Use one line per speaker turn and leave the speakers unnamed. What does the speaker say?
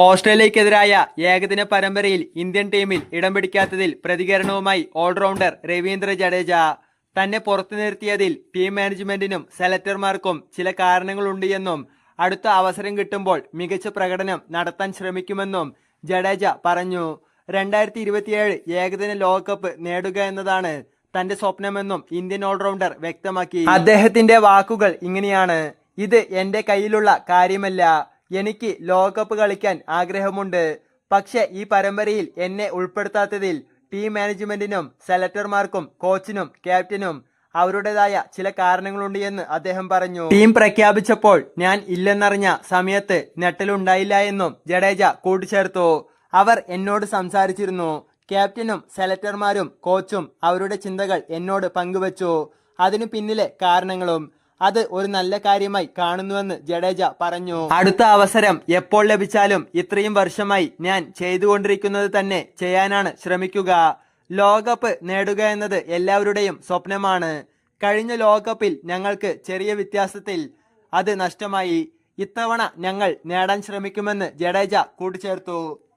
ഓസ്ട്രേലിയക്കെതിരായ ഏകദിന പരമ്പരയിൽ ഇന്ത്യൻ ടീമിൽ ഇടം പിടിക്കാത്തതിൽ പ്രതികരണവുമായി ഓൾറൗണ്ടർ രവീന്ദ്ര ജഡേജ. തന്നെ പുറത്തു നിർത്തിയതിൽ ടീം മാനേജ്മെന്റിനും സെലക്ടർമാർക്കും ചില കാരണങ്ങളുണ്ട് എന്നും അടുത്ത അവസരം കിട്ടുമ്പോൾ മികച്ച പ്രകടനം നടത്താൻ ശ്രമിക്കുമെന്നും ജഡേജ പറഞ്ഞു. രണ്ടായിരത്തി ഇരുപത്തിയേഴ് ഏകദിന ലോകകപ്പ് നേടുക എന്നതാണ് തന്റെ സ്വപ്നമെന്നും ഇന്ത്യൻ ഓൾറൗണ്ടർ വ്യക്തമാക്കി. അദ്ദേഹത്തിന്റെ വാക്കുകൾ ഇങ്ങനെയാണ് ഇത് എന്റെ കയ്യിലുള്ള കാര്യമല്ല. എനിക്ക് ലോകകപ്പ് കളിക്കാൻ ആഗ്രഹമുണ്ട്. പക്ഷെ ഈ പരമ്പരയിൽ എന്നെ ഉൾപ്പെടുത്താത്തതിൽ ടീം മാനേജ്മെന്റിനും സെലക്ടർമാർക്കും കോച്ചിനും ക്യാപ്റ്റനും അവരുടേതായ ചില കാരണങ്ങളുണ്ട് എന്ന് അദ്ദേഹം പറഞ്ഞു. ടീം പ്രഖ്യാപിച്ചപ്പോൾ ഞാൻ ഇല്ലെന്നറിഞ്ഞ സമയത്ത് നെട്ടലുണ്ടായില്ല എന്നും ജഡേജ കൂട്ടിച്ചേർത്തു. അവർ എന്നോട് സംസാരിച്ചിരുന്നു. ക്യാപ്റ്റനും സെലക്ടർമാരും കോച്ചും അവരുടെ ചിന്തകൾ എന്നോട് പങ്കുവച്ചു. അതിനു പിന്നിലെ കാരണങ്ങളും അത് ഒരു നല്ല കാര്യമായി കാണുന്നുവെന്ന് ജഡേജ പറഞ്ഞു. അടുത്ത അവസരം എപ്പോൾ ലഭിച്ചാലും ഇത്രയും വർഷമായി ഞാൻ ചെയ്തുകൊണ്ടിരിക്കുന്നത് തന്നെ ചെയ്യാനാണ് ശ്രമിക്കുക. ലോകകപ്പ് നേടുക എന്നത് എല്ലാവരുടെയും സ്വപ്നമാണ്. കഴിഞ്ഞ ലോകകപ്പിൽ ഞങ്ങൾക്ക് ചെറിയ വ്യത്യാസത്തിൽ അത് നഷ്ടമായി. ഇത്തവണ ഞങ്ങൾ നേടാൻ ശ്രമിക്കുമെന്ന് ജഡേജ കൂട്ടിച്ചേർത്തു.